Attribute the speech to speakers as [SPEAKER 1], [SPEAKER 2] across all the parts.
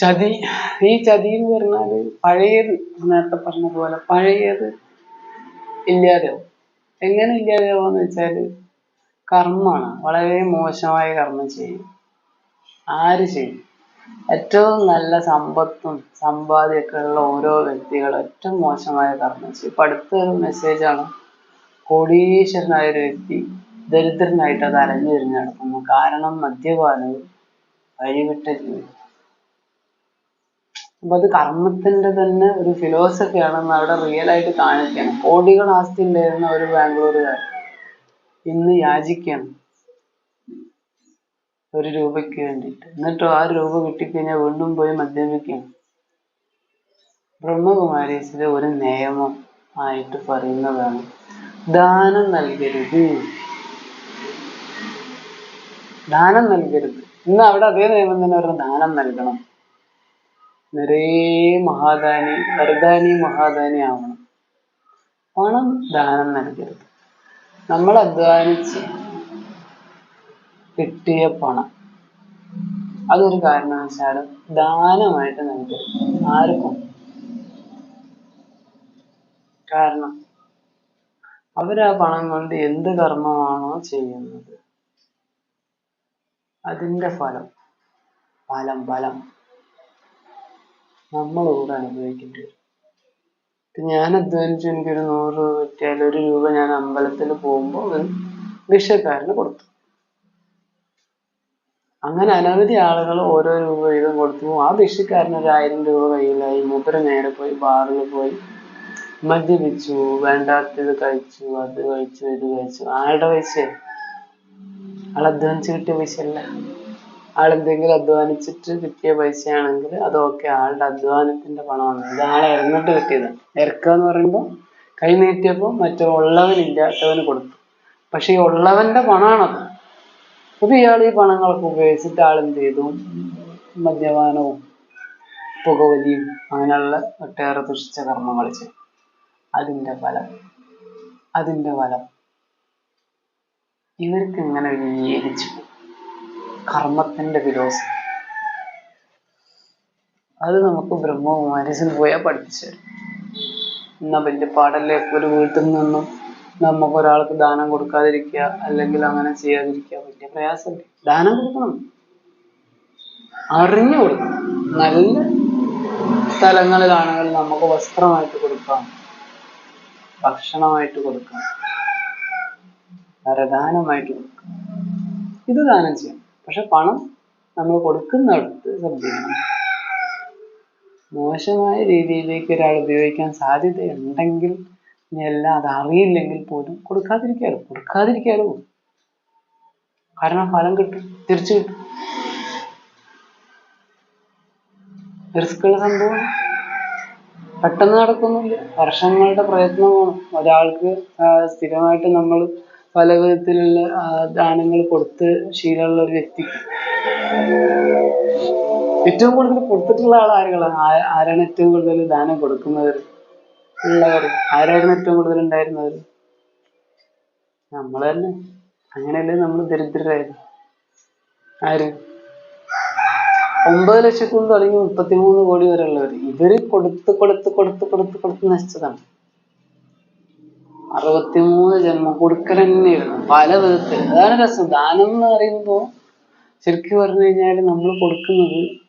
[SPEAKER 1] ചതി ഈ ചതി എന്ന് പറഞ്ഞാൽ പഴയത് നേരത്തെ പറഞ്ഞ പോലെ പഴയത് ഇല്ലാതെയാവും. എങ്ങനെ ഇല്ലാതെയാവാന്ന് വെച്ചാൽ കർമ്മമാണ്. വളരെ മോശമായ കർമ്മം ചെയ്യും. ആര് ചെയ്യും? ഏറ്റവും നല്ല സമ്പത്തും സമ്പാദ്യമൊക്കെ ഉള്ള ഓരോ വ്യക്തികളും ഏറ്റവും മോശമായ കർമ്മം ചെയ്യും. ഇപ്പൊ അടുത്തൊരു മെസ്സേജാണ് കോടീശ്വരനായ ഒരു വ്യക്തി ദരിദ്രനായിട്ട് അത് അലഞ്ഞു തിരിഞ്ഞു നടക്കുന്നു. കാരണം മദ്യപാനവും വഴിവിട്ട ജീവിതം. അപ്പൊ അത് കർമ്മത്തിന്റെ തന്നെ ഒരു ഫിലോസഫി ആണെന്ന് അവിടെ റിയൽ ആയിട്ട് കാണിക്കണം. കോടികൾ ആസ്തി ഉണ്ടായിരുന്ന ഒരു ബാംഗ്ലൂരുകാരൻ ഇന്ന് യാചിക്കണം ഒരു രൂപയ്ക്ക് വേണ്ടിയിട്ട്. എന്നിട്ടോ ആ രൂപ കിട്ടിക്കഴിഞ്ഞാൽ വീണ്ടും പോയി മദ്യപിക്കണം. ബ്രഹ്മകുമാരീസിലെ ഒരു നിയമം ആയിട്ട് പറയുന്നതാണ്. ദാനം നൽകരുത്. ദാനം നൽകരുത്. ഇന്ന് അവിടെ അതേ നിയമം തന്നെ ഒരു ദാനം നൽകണം. നിറയെ മഹാദാനി വരദാനി മഹാദാനി ആവണം. പണം ദാനം നൽകരുത്. നമ്മൾ അധ്വാനിച്ച് കിട്ടിയ പണം. അതൊരു കാരണവശാലും ദാനമായിട്ട് നൽകരുത്. ആർക്കും. കാരണം അവരാ പണം കൊണ്ട് എന്ത് കർമ്മമാണോ ചെയ്യുന്നത്. അതിന്റെ ഫലം ഫലം ഫലം. നമ്മൾ കൂടെ അനുഭവിക്കേണ്ടി വരും. ഞാൻ അധ്വാനിച്ചു എനിക്കൊരു നൂറ് രൂപ കിട്ടിയാൽ ഒരു രൂപ ഞാൻ അമ്പലത്തിൽ പോകുമ്പോൾ ഒരു ഭിക്ഷക്കാരന് കൊടുത്തു. അങ്ങനെ അനവധി ആളുകൾ ഓരോ രൂപ വീതം കൊടുത്തു. ആ ഭിക്ഷക്കാരന് ഒരു ആയിരം രൂപ കയ്യിലായി. മൂപ്പര് നേരെ പോയി ബാറിൽ പോയി മദ്യപിച്ചു വേണ്ടാത്തത് കഴിച്ചു അത് കഴിച്ചു ഇത് കഴിച്ചു. ആളുടെ പൈസ ആൾ അധ്വാനിച്ച് കിട്ടിയ പൈസ അല്ല ആൾ എന്തെങ്കിലും അധ്വാനിച്ചിട്ട് കിട്ടിയ പൈസയാണെങ്കിൽ അതൊക്കെ ആളുടെ അധ്വാനത്തിന്റെ പണമാണ്. ഇത് ആളെ ഇറന്നിട്ട് കിട്ടിയതാണ് ഇറക്കുക എന്ന് പറയുമ്പോൾ കൈ നീട്ടിയപ്പോൾ മറ്റേ ഉള്ളവനില്ലാത്തവന് കൊടുത്തു. പക്ഷെ ഈ ഉള്ളവന്റെ പണമാണത് അപ്പൊ ഇയാൾ ഈ പണങ്ങളൊക്കെ ഉപയോഗിച്ചിട്ട് ആൾ എന്ത് ചെയ്തു മദ്യപാനവും പുകവലിയും അങ്ങനെയുള്ള ഒട്ടേറെ ദുഷിച്ച കർമ്മങ്ങൾ ചെയ്തു. അതിന്റെ ഫലം. അതിന്റെ ഫലം. ഇവർക്ക് ഇങ്ങനെ വിവേചിച്ചു കർമ്മത്തിന്റെ ഫിലോസഫി അത് നമുക്ക് ബ്രഹ്മകുമാരീസിൽ പോയാൽ പഠിപ്പിച്ചു തരും. എന്നാ വലിയ പാടല്ലേ? ഒരു വീട്ടിൽ നിന്നും നമുക്ക് ഒരാൾക്ക് ദാനം കൊടുക്കാതിരിക്കുക അല്ലെങ്കിൽ അങ്ങനെ ചെയ്യാതിരിക്കുക വലിയ പ്രയാസമില്ല? ദാനം കൊടുക്കണം. അറിഞ്ഞു കൊടുക്കണം. നല്ല സ്ഥലങ്ങളിലാണെങ്കിൽ നമുക്ക് വസ്ത്രമായിട്ട് കൊടുക്കാം. ഭക്ഷണമായിട്ട് കൊടുക്കാം. വരദാനമായിട്ട് കൊടുക്കാം. ഇത് ദാനം ചെയ്യാം പക്ഷെ പണം നമ്മൾ കൊടുക്കുന്നിടത്ത് ശ്രദ്ധിക്കണം. മോശമായ രീതിയിലേക്ക് ഒരാൾ ഉപയോഗിക്കാൻ സാധ്യതയുണ്ടെങ്കിൽ എല്ലാം അത് അറിയില്ലെങ്കിൽ പോലും കൊടുക്കാതിരിക്കാലോ കൊടുക്കാതിരിക്കാലോ കാരണം ഫലം കിട്ടും. തിരിച്ചു കിട്ടും. റിസ്ക്കുള്ള സംഭവം. പെട്ടെന്ന് നടക്കുന്നില്ല. വർഷങ്ങളുടെ പ്രയത്നമാണ്. ഒരാൾക്ക് സ്ഥിരമായിട്ട് നമ്മൾ പല വിധത്തിലുള്ള ദാനങ്ങൾ കൊടുത്ത് ശീലമുള്ള ഒരു വ്യക്തി. ഏറ്റവും കൂടുതൽ കൊടുത്തിട്ടുള്ള ആൾ ആരുകളാണ്? ആരാണ് ഏറ്റവും കൂടുതൽ ദാനം കൊടുക്കുന്നവർ ഉള്ളവർ ആരായിരുന്നു ഏറ്റവും കൂടുതൽ ഉണ്ടായിരുന്നവർ നമ്മൾ തന്നെ. അങ്ങനെയല്ലേ നമ്മൾ ദരിദ്രരായത്? ആര്? ഒമ്പത് ലക്ഷത്തിൽ നിന്ന് തുടങ്ങി മുപ്പത്തിമൂന്ന് കോടി വരെ ഉള്ളവർ ഇവർ കൊടുത്ത് കൊടുത്ത് കൊടുത്ത് കൊടുത്ത് കൊടുത്ത് നശിച്ചതാണ്. അറുപത്തിമൂന്ന് ജന്മം കൊടുക്കൽ തന്നെയായിരുന്നു പല വിധത്തിൽ അതാണ് രസം. ദാനം എന്ന് പറയുമ്പോ ശരിക്കും പറഞ്ഞു കഴിഞ്ഞാൽ നമ്മൾ കൊടുക്കുന്നത്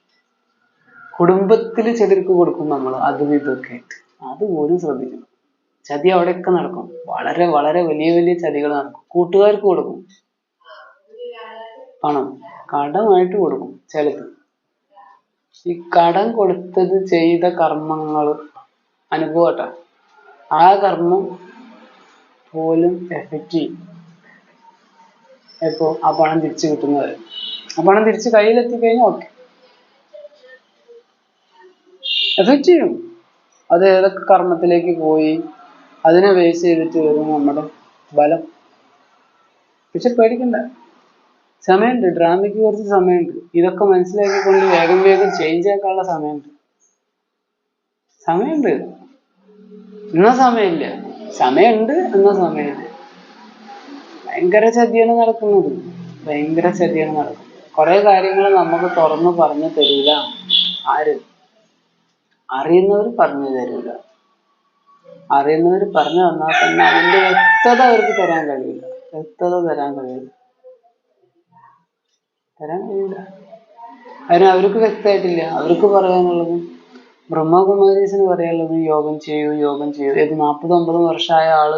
[SPEAKER 1] കുടുംബത്തിൽ ചിലർക്ക് കൊടുക്കും നമ്മൾ അതും ഇതൊക്കെ ആയിട്ട്. അതുപോലും ശ്രദ്ധിക്കണം. ചതി അവിടെയൊക്കെ നടക്കും. വളരെ വളരെ വലിയ വലിയ ചതികൾ നടക്കും. കൂട്ടുകാർക്ക് കൊടുക്കും. പണം. കടമായിട്ട് കൊടുക്കും ചിലത്. ഈ കടം കൊടുത്തത് ചെയ്ത കർമ്മങ്ങൾ അനുഭവട്ടെ. ആ കർമ്മം പോലും എഫക്റ്റ് ചെയ്യും. എപ്പോ ആ പണം തിരിച്ചു കിട്ടുന്നത്. ആ പണം തിരിച്ച് കയ്യിലെത്തി ഓക്കെ എഫക്റ്റ് ചെയ്യും. അത് ഏതൊക്കെ കർമ്മത്തിലേക്ക് പോയി അതിനെ ബേസ് ചെയ്തിട്ട് വരും നമ്മുടെ ബലം. പക്ഷെ പേടിക്കണ്ട. സമയമുണ്ട്. ഡ്രാമയ്ക്ക് കുറച്ച് സമയമുണ്ട്. ഇതൊക്കെ മനസ്സിലാക്കിക്കൊണ്ട് വേഗം വേഗം ചേഞ്ച് ആക്കാനുള്ള സമയമുണ്ട്. സമയമുണ്ട്. എന്നാ സമയമില്ല. സമയമുണ്ട് എന്ന സമയത്ത്. ഭയങ്കര ചതിയാണ് നടക്കുന്നത്. ഭയങ്കര ചതിയാണ് നടക്കുന്നത്. കുറെ കാര്യങ്ങൾ നമുക്ക് തുറന്നു പറഞ്ഞു തരില്ല ആര്? അറിയുന്നവർ പറഞ്ഞു തരൂല. അറിയുന്നവർ പറഞ്ഞു തന്നാൽ തന്നെ അതിന്റെ വ്യക്തത അവർക്ക് തരാൻ കഴിയില്ല. വ്യക്തത തരാൻ കഴിയില്ല. തരാൻ കഴിയില്ല. അതിന് അവർക്ക് വ്യക്തമായിട്ടില്ല. അവർക്ക് പറയാനുള്ളത് ബ്രഹ്മകുമാരീസിന് പറയാനുള്ളത് യോഗം ചെയ്യൂ യോഗം ചെയ്യൂ. ഏത് നാൽപ്പത് അമ്പത് വർഷമായ ആൾ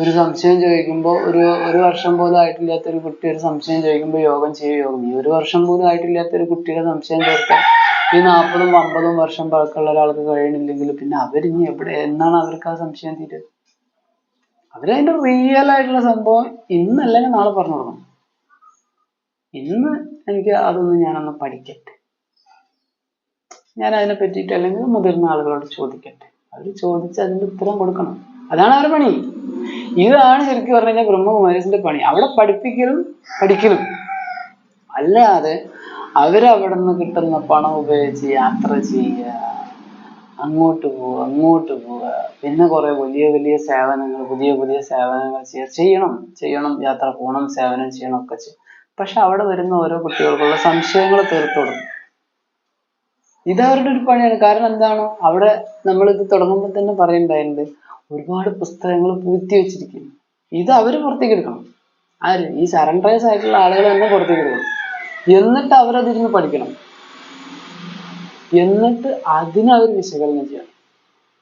[SPEAKER 1] ഒരു സംശയം ചോദിക്കുമ്പോൾ ഒരു ഒരു വർഷം പോലും ആയിട്ടില്ലാത്ത ഒരു കുട്ടി ഒരു സംശയം ചോദിക്കുമ്പോൾ യോഗം ചെയ്യൂ യോഗം ചെയ്യൂ. ഒരു വർഷം പോലും ആയിട്ടില്ലാത്ത ഒരു കുട്ടിയുടെ സംശയം തീർക്കാൻ ഈ നാൽപ്പതും അമ്പതും വർഷം പഴക്കമുള്ള ഒരാൾക്ക് കഴിയണില്ലെങ്കിൽ പിന്നെ അവരിനി എവിടെ എന്നാണ് അവർക്ക് ആ സംശയം തീരുക? അവരതിന്റെ റിയൽ ആയിട്ടുള്ള സംഭവം ഇന്നല്ലെങ്കിൽ നാളെ പറഞ്ഞു കൊടുക്കണം ഇന്ന് എനിക്ക് അതൊന്ന് ഞാനൊന്ന് പഠിക്കട്ടെ. ഞാൻ അതിനെ പറ്റിയിട്ട് അല്ലെങ്കിൽ മുതിർന്ന ആളുകളോട് ചോദിക്കട്ടെ. അവർ ചോദിച്ച് അതിന് ഉത്തരം കൊടുക്കണം. അതാണ് അവരുടെ പണി. ഇതാണ് ശരിക്കും പറഞ്ഞു കഴിഞ്ഞാൽ ബ്രഹ്മകുമാരീസിന്റെ പണി. അവിടെ പഠിപ്പിക്കലും പഠിക്കലും. അല്ലാതെ അവരവിടെ നിന്ന് കിട്ടുന്ന പണം ഉപയോഗിച്ച് യാത്ര ചെയ്യുക അങ്ങോട്ട് പോവുക അങ്ങോട്ട് പോവുക പിന്നെ കുറെ വലിയ വലിയ സേവനങ്ങൾ പുതിയ പുതിയ സേവനങ്ങൾ ചെയ്യുക ചെയ്യണം ചെയ്യണം യാത്ര പോകണം സേവനം ചെയ്യണം ഒക്കെ ചെയ്യും പക്ഷെ അവിടെ വരുന്ന ഓരോ കുട്ടികൾക്കുള്ള സംശയങ്ങൾ തീർത്തു കൊടുക്കും. ഇത് അവരുടെ ഒരു പണിയാണ്. കാരണം എന്താണ്? അവിടെ നമ്മൾ ഇത് തുടങ്ങുമ്പോൾ തന്നെ പറയുന്നുണ്ടായിട്ടുണ്ട് ഒരുപാട് പുസ്തകങ്ങൾ പൂഴ്ത്തി വെച്ചിരിക്കുന്നു. ഇത് അവർ പുറത്തേക്ക് എടുക്കണം ആര്? ഈ സറണ്ടറൈസ് ആയിട്ടുള്ള ആളുകൾ തന്നെ പുറത്തേക്ക് എടുക്കണം എന്നിട്ട് അവരതിരുന്ന് പഠിക്കണം. എന്നിട്ട് അതിനെ അവർ വിശകലനം ചെയ്യണം.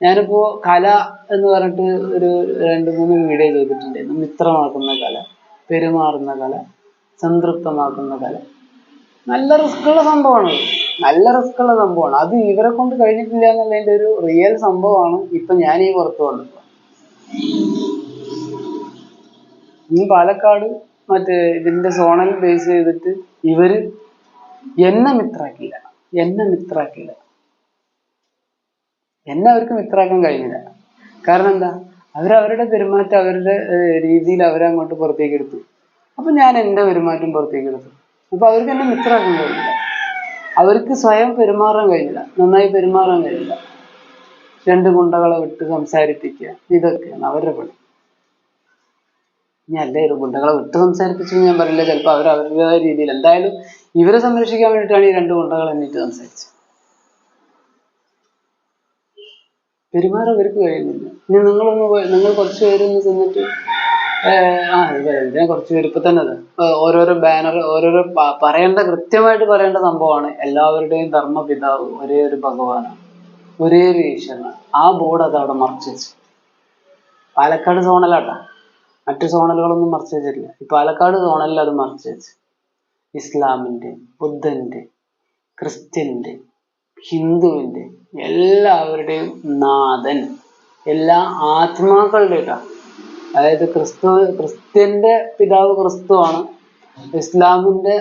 [SPEAKER 1] ഞാനിപ്പോ കല എന്ന് പറഞ്ഞിട്ട് ഒരു രണ്ട് മൂന്ന് വീഡിയോ ചെയ്തിട്ടുണ്ടായിരുന്നു മിത്രമാക്കുന്ന കല പെരുമാറുന്ന കല സംതൃപ്തമാക്കുന്ന കല. നല്ല റിസ്ക് ഉള്ള സംഭവമാണ്. നല്ല റിസ്ക് ഉള്ള സംഭവമാണ്. അത് ഇവരെ കൊണ്ട് കഴിഞ്ഞിട്ടില്ല എന്നുള്ളതിന്റെ ഒരു റിയൽ സംഭവമാണ് ഇപ്പൊ ഞാൻ ഈ പുറത്തു വന്നത്. ഈ പാലക്കാട് മറ്റേ ഇതിന്റെ സോണൽ ബേസ് ചെയ്തിട്ട് ഇവർ എന്നെ മിത്രാക്കില്ല എന്നെ മിത്രാക്കില്ല എന്നെ അവർക്ക് മിത്രാക്കാൻ കഴിഞ്ഞില്ല. കാരണം എന്താ? അവരവരുടെ പെരുമാറ്റം അവരുടെ രീതിയിൽ അവരങ്ങോട്ട് പുറത്തേക്ക് എടുത്തു. അപ്പൊ ഞാൻ എന്റെ പെരുമാറ്റം പുറത്തേക്ക് എടുത്തു. അപ്പൊ അവർക്ക് എന്നെ മിത്രാക്കാൻ കഴിഞ്ഞില്ല. അവർക്ക് സ്വയം പെരുമാറാൻ കഴിയില്ല. നന്നായി പെരുമാറാൻ കഴിയില്ല. രണ്ട് ഗുണ്ടകളെ വിട്ട് സംസാരിപ്പിക്കുക ഇതൊക്കെയാണ് അവരുടെ പണി. ഇനി അല്ലേ ഗുണ്ടകളെ വിട്ട് സംസാരിപ്പിച്ചു ഞാൻ പറയില്ല. ചിലപ്പോൾ അവർ അവരുടേതായ രീതിയിൽ എന്തായാലും ഇവരെ സംരക്ഷിക്കാൻ വേണ്ടിയിട്ടാണ് ഈ രണ്ട് ഗുണ്ടകൾ എന്നിട്ട് സംസാരിച്ചത്. പെരുമാറാൻ അവർക്ക് കഴിയുന്നില്ല. ഇനി നിങ്ങളൊന്ന് നിങ്ങൾ കുറച്ച് പേരൊന്ന് ചെന്നിട്ട് ഇതിനെ കുറച്ച് ഇപ്പൊ തന്നെ ഓരോരോ ബാനർ ഓരോരോ പറയേണ്ട കൃത്യമായിട്ട് പറയേണ്ട സംഭവമാണ് എല്ലാവരുടെയും ധർമ്മപിതാവ് ഒരേ ഒരു ഭഗവാനാണ്. ഒരേ ഒരു ഈശ്വരനാണ്. ആ ബോർഡ് അത് അവിടെ മറച്ചു വെച്ചു. പാലക്കാട് സോണലാട്ടാ മറ്റു സോണലുകളൊന്നും മറച്ചു വെച്ചിട്ടില്ല. ഈ പാലക്കാട് സോണലിൽ അത് മറച്ചു വെച്ചു. ഇസ്ലാമിന്റെ ബുദ്ധന്റെ ക്രിസ്ത്യന്റെ ഹിന്ദുവിന്റെ എല്ലാവരുടെയും നാഥൻ. എല്ലാ ആത്മാക്കളുടെ ട്ടാ. അതായത് ക്രിസ്തു ക്രിസ്ത്യന്റെ പിതാവ് ക്രിസ്തുവാണ്. ഇസ്ലാമിന്റെ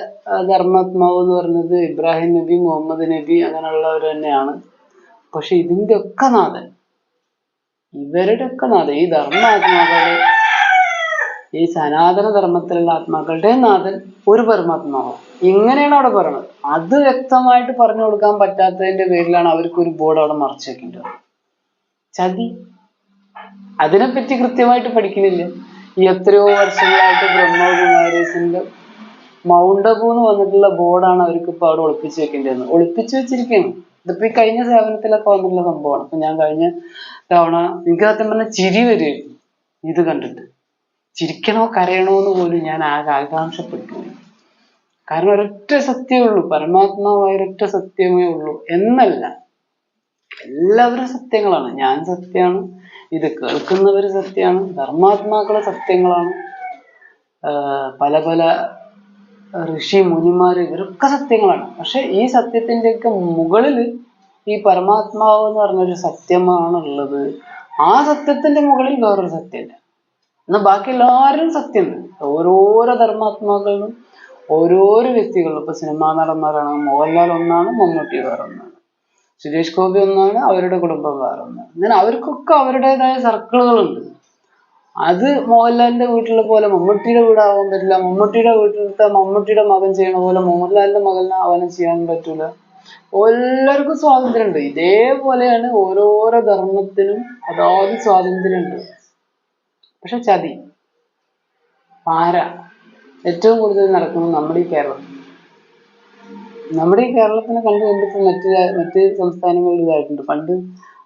[SPEAKER 1] ധർമ്മാത്മാവ് എന്ന് പറയുന്നത് ഇബ്രാഹിം നബി മുഹമ്മദ് നബി അങ്ങനെയുള്ളവർ തന്നെയാണ്. പക്ഷെ ഇതിന്റെ ഒക്കെ നാഥൻ ഇവരുടെ ഒക്കെ നാഥൻ ഈ ധർമാത്മാക്കളുടെ ഈ സനാതന ധർമ്മത്തിലുള്ള ആത്മാക്കളുടെ നാഥൻ ഒരു പരമാത്മാവാണ് ഇങ്ങനെയാണ് അവിടെ പറയുന്നത്. അത് വ്യക്തമായിട്ട് പറഞ്ഞു കൊടുക്കാൻ പറ്റാത്തതിന്റെ പേരിലാണ് അവർക്ക് ഒരു ബോർഡ് അവിടെ മറച്ചു വെക്കേണ്ടത്. ചതി. അതിനെപ്പറ്റി കൃത്യമായിട്ട് പഠിക്കുന്നില്ല. എത്രയോ വർഷങ്ങളായിട്ട് ബ്രഹ്മകുമാരീസിന്റെ മൗണ്ട് അബു എന്ന് വന്നിട്ടുള്ള ബോർഡാണ് അവർക്ക് ഇപ്പൊ അവിടെ ഒളിപ്പിച്ചു വെക്കേണ്ടത്. ഒളിപ്പിച്ചു വെച്ചിരിക്കുകയാണ് ഇതിപ്പോ ഈ കഴിഞ്ഞ സേവനത്തിലൊക്കെ വന്നിട്ടുള്ള സംഭവമാണ്. അപ്പൊ ഞാൻ കഴിഞ്ഞ തവണ എനിക്ക് സത്യം പറഞ്ഞ ചിരി വരും ഇത് കണ്ടിട്ട്. ചിരിക്കണോ കരയണോ എന്ന് പോലും ഞാൻ ആകെ ആകാംക്ഷപ്പെട്ടു കാരണം ഒരൊറ്റ സത്യമേ ഉള്ളൂ. പരമാത്മാവായ ഒരൊറ്റ സത്യമേ ഉള്ളൂ. എന്നല്ല. എല്ലാവരും സത്യങ്ങളാണ്. ഞാൻ സത്യമാണ്. ഇത് കേൾക്കുന്നവർ സത്യമാണ് ധർമാത്മാക്കളെ സത്യങ്ങളാണ്. പല പല ഋഷി മുനിമാര് ഇവരൊക്കെ സത്യങ്ങളാണ്. പക്ഷെ ഈ സത്യത്തിന്റെയൊക്കെ മുകളിൽ ഈ പരമാത്മാവ് എന്ന് പറഞ്ഞൊരു സത്യമാണ് ഉള്ളത് ആ സത്യത്തിന്റെ മുകളിൽ വേറൊരു സത്യമില്ല എന്നാൽ ബാക്കി എല്ലാവരും സത്യം ഓരോരോ ധർമാത്മാക്കളിലും ഓരോരോ വ്യക്തികളും. ഇപ്പൊ സിനിമാ നടന്മാരാണ് മോഹൻലാൽ ഒന്നാണ് മമ്മൂട്ടി വേറെ ഒന്നാണ് സുരേഷ് ഗോപി ഒന്നാണ് അവരുടെ കുടുംബം വേറെ ഒന്നാണ്. അങ്ങനെ അവർക്കൊക്കെ അവരുടേതായ സർക്കിളുകളുണ്ട്. അത് മോഹൻലാലിന്റെ വീട്ടിലെ പോലെ മമ്മൂട്ടിയുടെ വീടാവാൻ പറ്റില്ല. മമ്മൂട്ടിയുടെ വീട്ടിലത്തെ മമ്മൂട്ടിയുടെ മകൻ ചെയ്യണ പോലെ മോഹൻലാലിന്റെ മകനെ അവനും ചെയ്യാൻ പറ്റൂല. എല്ലാവർക്കും സ്വാതന്ത്ര്യമുണ്ട്. ഇതേപോലെയാണ് ഓരോരോ ധർമ്മത്തിനും അതാത് സ്വാതന്ത്ര്യമുണ്ട്. പക്ഷെ ചതി പാര. ഏറ്റവും കൂടുതൽ നടക്കുന്നത് നമ്മുടെ ഈ കേരളം നമ്മുടെ ഈ കേരളത്തിനെ കണ്ട് കണ്ടിപ്പോ മറ്റ് മറ്റ് സംസ്ഥാനങ്ങളിൽ ഇതായിട്ടുണ്ട്. പണ്ട്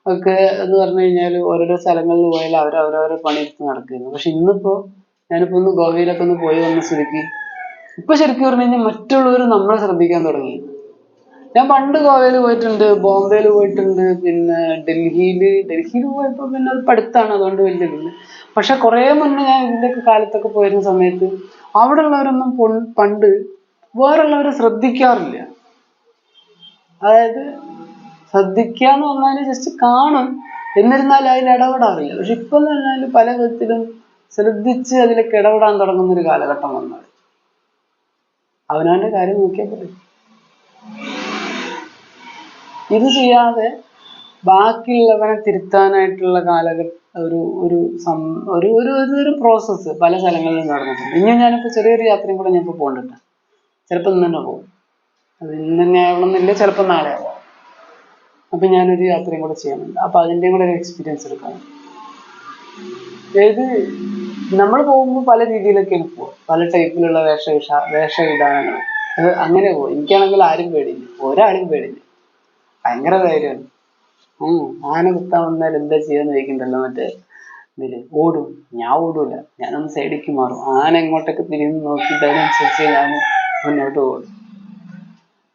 [SPEAKER 1] ഒക്കെ എന്ന് പറഞ്ഞു കഴിഞ്ഞാൽ ഓരോരോ സ്ഥലങ്ങളിൽ പോയാൽ അവർ അവരവരെ പണിയെടുത്ത് നടക്കുന്നു പക്ഷെ ഇന്നിപ്പോ ഞാനിപ്പോ ഒന്ന് ഗോവയിലൊക്കെ ഒന്ന് പോയി വന്ന സ്ഥിതിക്ക് ഇപ്പൊ ശരിക്കും പറഞ്ഞു കഴിഞ്ഞാൽ മറ്റുള്ളവർ നമ്മളെ ശ്രദ്ധിക്കാൻ തുടങ്ങി. ഞാൻ പണ്ട് ഗോവയിൽ പോയിട്ടുണ്ട് ബോംബെയിൽ പോയിട്ടുണ്ട് പിന്നെ ഡൽഹിയിൽ ഡൽഹിയിൽ പോയപ്പോൾ പിന്നെ അത് പഠിത്താണ് അതുകൊണ്ട് വലിയ ഇതില്ല പക്ഷെ കുറെ മുന്നേ ഞാൻ ഇതിന്റെയൊക്കെ കാലത്തൊക്കെ പോയിരുന്ന സമയത്ത് അവിടെ ഉള്ളവരൊന്നും പണ്ട് വേറുള്ളവരെ ശ്രദ്ധിക്കാറില്ല. അതായത് ശ്രദ്ധിക്കുക എന്ന് പറഞ്ഞാൽ ജസ്റ്റ് കാണും. എന്നിരുന്നാലും അതിൽ ഇടപെടാറില്ല. പക്ഷെ ഇപ്പൊ എന്ന് പറഞ്ഞാൽ പല വിധത്തിലും ശ്രദ്ധിച്ച് അതിലേക്ക് ഇടപെടാൻ തുടങ്ങുന്ന ഒരു കാലഘട്ടം വന്നത്. അവനവന്റെ കാര്യം നോക്കിയാൽ പോലെ ഇത് ചെയ്യാതെ ബാക്കിയുള്ളവനെ തിരുത്താനായിട്ടുള്ള കാലഘട്ട ഒരു ഒരു സം ഒരു ഒരു ഒരു പ്രോസസ്സ് പല സ്ഥലങ്ങളിലും നടന്നിട്ടുണ്ട്. ഇനി ഞാനിപ്പോ ചെറിയൊരു യാത്രയും കൂടെ ഞാൻ ഇപ്പൊ പോകണ്ടിട്ട്. ചിലപ്പോൾ ഇന്ന് തന്നെ പോകും. അത് ഇന്ന് തന്നെ ആവണമെന്നില്ല ചിലപ്പോൾ നാളെ ആവാം. അപ്പൊ ഞാനൊരു യാത്രയും കൂടെ ചെയ്യുന്നുണ്ട്. അപ്പൊ അതിന്റെയും കൂടെ ഒരു എക്സ്പീരിയൻസ് എടുക്കാം. ഏത് നമ്മൾ പോകുമ്പോൾ പല രീതിയിലൊക്കെയാണ് പോവുക. പല ടൈപ്പിലുള്ള വേഷ വേഷവിധാനങ്ങൾ അത് അങ്ങനെ പോകും എനിക്കാണെങ്കിൽ ആരും പേടിയില്ല. ഒരാളും പേടിയില്ല. ഭയങ്കര ധൈര്യമാണ്. ആന കുത്താൻ വന്നാൽ എന്താ ചെയ്യാന്ന് ചോദിക്കണ്ടല്ലോ മറ്റേ ഇതിൽ. ഓടും. ഞാൻ ഓടൂല. ഞാനൊന്ന് സൈഡിലേക്ക് മാറും. ആന എങ്ങോട്ടൊക്കെ തിരിഞ്ഞ് നോക്കിയിട്ട് അതിനനുസരിച്ച് ഞാൻ മുന്നോട്ട് പോകുന്നു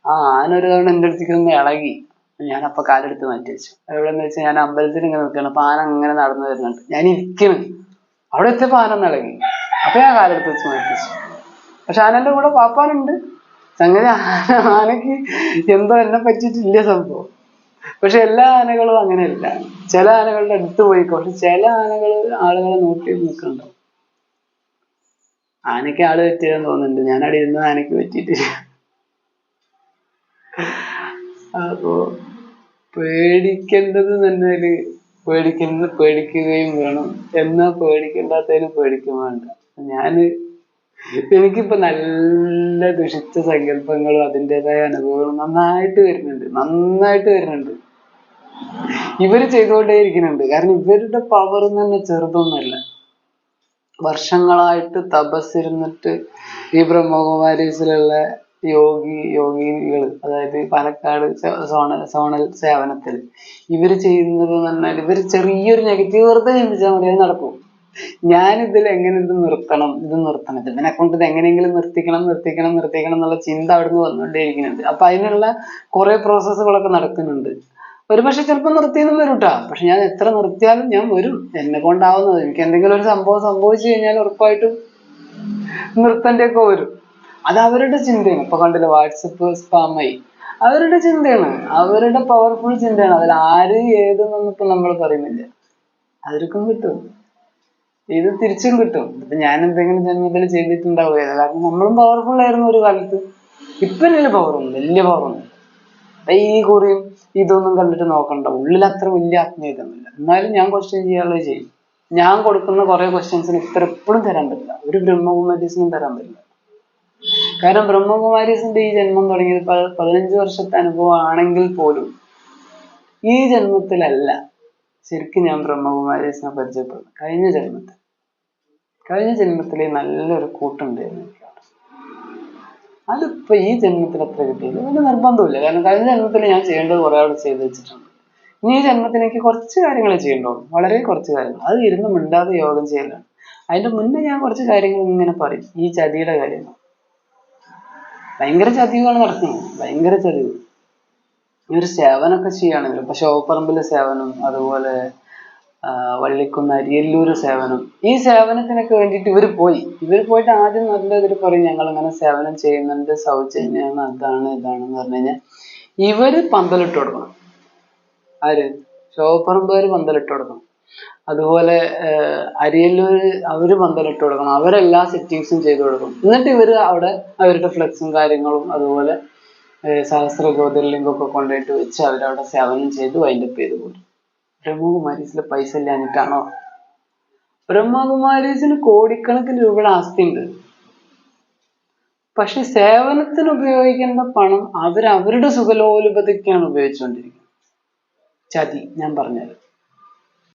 [SPEAKER 1] ആ ആന ഒരു തവണ എന്റെ അടുത്തേക്ക് ഒന്ന് ഇളകി. ഞാൻ അപ്പൊ കാലെടുത്ത് മാറ്റി വെച്ചു. എവിടെന്ന് വെച്ചാൽ ഞാൻ അമ്പലത്തിൽ ഇങ്ങനെ നിൽക്കുകയാണ്. അപ്പൊ ആന അങ്ങനെ നടന്നു വരുന്നുണ്ട്. ഞാൻ ഇരിക്കണം. അവിടെ എത്തിയപ്പോ ആന ഇളകി. അപ്പൊ ഞാൻ കാലെടുത്ത് വെച്ച് മാറ്റി വെച്ചു. പക്ഷെ ആനന്റെ കൂടെ പാപ്പാനുണ്ട്. അങ്ങനെ ആന ആനക്ക് എന്തോ എന്നെ പറ്റിയിട്ടില്ല സംഭവം. പക്ഷെ എല്ലാ ആനകളും അങ്ങനെയല്ല. ചില ആനകളുടെ അടുത്ത് പോയിക്കോ പക്ഷെ ചില ആനകൾ ആളുകളെ നോക്കി നിൽക്കുന്നുണ്ടാവും. ആനയ്ക്ക് ആൾ പറ്റിയതെന്ന് തോന്നുന്നുണ്ട്. ഞാൻ അവിടെ ഇരുന്നത് ആനയ്ക്ക് പറ്റിയിട്ടില്ല. അപ്പോ പേടിക്കേണ്ടത് തന്നെ പേടിക്കുന്ന പേടിക്കുകയും വേണം. എന്നാ പേടിക്കേണ്ടാത്തതിന് പേടിക്കും വേണ്ട. ഞാൻ എനിക്കിപ്പോ നല്ല ദുഷിച്ച സങ്കല്പങ്ങളും അതിന്റെതായ അനുഭവങ്ങളും നന്നായിട്ട് വരുന്നുണ്ട്. നന്നായിട്ട് വരുന്നുണ്ട്. ഇവർ ചെയ്തുകൊണ്ടേ ഇരിക്കുന്നുണ്ട് കാരണം ഇവരുടെ പവർ തന്നെ ചെറുതൊന്നുമല്ല വർഷങ്ങളായിട്ട് തപസ്സിരുന്നിട്ട് ഈ ബ്രഹ്മകുമാരീസിലുള്ള യോഗി യോഗികൾ അതായത് പാലക്കാട് സോണൽ സോണൽ സേവനത്തിൽ. ഇവർ ചെയ്യുന്നത് എന്ന് പറഞ്ഞാൽ ഇവർ ചെറിയൊരു നെഗറ്റീവ് വെറുതെ ചിന്തിച്ചാൽ മതി അത് നടക്കും. ഞാൻ ഇതിൽ എങ്ങനെ ഇത് നിർത്തണം ഇത് നിർത്തണം ഇത് ഇവനെ കൊണ്ട് ഇത് എങ്ങനെയെങ്കിലും നിർത്തിക്കണം നിർത്തിക്കണം നിർത്തിക്കണം എന്നുള്ള ചിന്ത അവിടുന്ന് വന്നുകൊണ്ടേയിരിക്കുന്നുണ്ട്. അപ്പൊ അതിനുള്ള കുറെ പ്രോസസ്സുകളൊക്കെ നടക്കുന്നുണ്ട്. ഒരുപക്ഷെ ചിലപ്പോൾ നിർത്തിയെന്നും വരും ട്ടാ പക്ഷെ ഞാൻ എത്ര നിർത്തിയാലും ഞാൻ വരും. എന്നെ കൊണ്ടാവുന്നത്. എനിക്ക് എന്തെങ്കിലും ഒരു സംഭവം സംഭവിച്ചു കഴിഞ്ഞാൽ ഉറപ്പായിട്ടും നിർത്തേണ്ടൊക്കെ വരും. അത് അവരുടെ ചിന്തയാണ്. ഇപ്പൊ കണ്ടില്ല വാട്സപ്പ് സ്പാമായി. അവരുടെ ചിന്തയാണ്. അവരുടെ പവർഫുൾ ചിന്തയാണ്. അതിൽ ആര് ഏതെന്നൊന്നും ഇപ്പൊ നമ്മൾ പറയുന്നില്ല. അവർക്കും കിട്ടും. ഇത് തിരിച്ചും കിട്ടും. ഇപ്പൊ ഞാൻ എന്തെങ്കിലും ജന്മത്തിൽ ചെയ്തിട്ടുണ്ടാവുകയില്ല കാരണം നമ്മളും പവർഫുൾ ആയിരുന്നു ഒരു കാലത്ത്. ഇപ്പൊ വലിയ പവറുണ്ട് വലിയ പവറുണ്ട് ഈ കുറിയും ഇതൊന്നും കണ്ടിട്ട് നോക്കണ്ട. ഉള്ളിൽ അത്ര വലിയ ആത്മീയതൊന്നുമില്ല എന്നാലും ഞാൻ ക്വസ്റ്റ്യൻ ചെയ്യാനുള്ളത് ചെയ്യും. ഞാൻ കൊടുക്കുന്ന കുറെ ക്വസ്റ്റ്യൻസിന് ഉത്തരം എപ്പോഴും തരാൻ പറ്റില്ല. ഒരു ബ്രഹ്മകുമാരീസിനും തരാൻ പറ്റില്ല. കാരണം ബ്രഹ്മകുമാരീസിന്റെ ഈ ജന്മം തുടങ്ങിയത് പതിനഞ്ച് വർഷത്തെ അനുഭവം ആണെങ്കിൽ പോലും ഈ ജന്മത്തിലല്ല ശരിക്കും ഞാൻ ബ്രഹ്മകുമാരീസിനെ പരിചയപ്പെടുന്നത്. കഴിഞ്ഞ ജന്മത്തിൽ. കഴിഞ്ഞ ജന്മത്തിലെ നല്ലൊരു കൂട്ടുണ്ടായിരുന്നു. എനിക്ക് അവിടെ. അതിപ്പോ ഈ ജന്മത്തിൽ അത്ര കിട്ടിയില്ല. വലിയ നിർബന്ധമില്ല. കാരണം കഴിഞ്ഞ ജന്മത്തിൽ ഞാൻ ചെയ്യേണ്ടത് കുറെ അവിടെ ചെയ്ത് വെച്ചിട്ടുണ്ട്. ഇനി ഈ ജന്മത്തിൽ എനിക്ക് കുറച്ച് കാര്യങ്ങൾ ചെയ്യേണ്ടുള്ളൂ വളരെ കുറച്ച് കാര്യങ്ങൾ. അത് ഇരുന്ന് മിണ്ടാതെ യോഗം ചെയ്യലാണ്. അതിന്റെ മുന്നേ ഞാൻ കുറച്ച് കാര്യങ്ങൾ ഇങ്ങനെ പറയും. ഈ ചതിയുടെ കാര്യങ്ങൾ. ഭയങ്കര ചതിവാണ് നടക്കുന്നത് ഭയങ്കര ചതിവ്. ഈ ഒരു സേവനമൊക്കെ ചെയ്യുകയാണെങ്കിൽ ഇപ്പൊ ശോപ്പറമ്പിലെ സേവനം അതുപോലെ വള്ളിക്കുന്ന് അരിയല്ലൂർ സേവനം. ഈ സേവനത്തിനൊക്കെ വേണ്ടിയിട്ട് ഇവർ പോയി. ഇവർ പോയിട്ട് ആദ്യം നല്ല ഇതിൽ പറയും ഞങ്ങൾ അങ്ങനെ സേവനം ചെയ്യുന്നുണ്ട് സൗജന്യമാണ് അതാണ് ഇതാണെന്ന് പറഞ്ഞു കഴിഞ്ഞാൽ ഇവർ പന്തലിട്ട് കൊടുക്കണം. ആര്? ശോഭപ്പറമ്പുകാർ പന്തലിട്ട് കൊടുക്കണം. അതുപോലെ അരിയല്ലൂർ അവർ പന്തലിട്ട് കൊടുക്കണം. അവരെല്ലാ സെറ്റിങ്സും ചെയ്തു കൊടുക്കണം. എന്നിട്ട് ഇവർ അവിടെ അവരുടെ ഫ്ലെക്സും കാര്യങ്ങളും അതുപോലെ സഹസ്ര ജ്യോതിർലിംഗം ഒക്കെ കൊണ്ടുപോയിട്ട് വെച്ച് അവരവിടെ സേവനം ചെയ്ത് വൈൻഡപ്പ് ചെയ്ത് പോരും. ബ്രഹ്മകുമാരീസിലെ പൈസ ഇല്ലാഞ്ഞിട്ടാണോ? ബ്രഹ്മകുമാരീസിന് കോടിക്കണക്കിന് രൂപയുടെ ആസ്തിയുണ്ട്. പക്ഷെ സേവനത്തിന് ഉപയോഗിക്കേണ്ട പണം അവർ അവരുടെ സുഖലോലുപതയ്ക്കാണ് ഉപയോഗിച്ചുകൊണ്ടിരിക്കുന്നത്. ചതി ഞാൻ പറഞ്ഞത്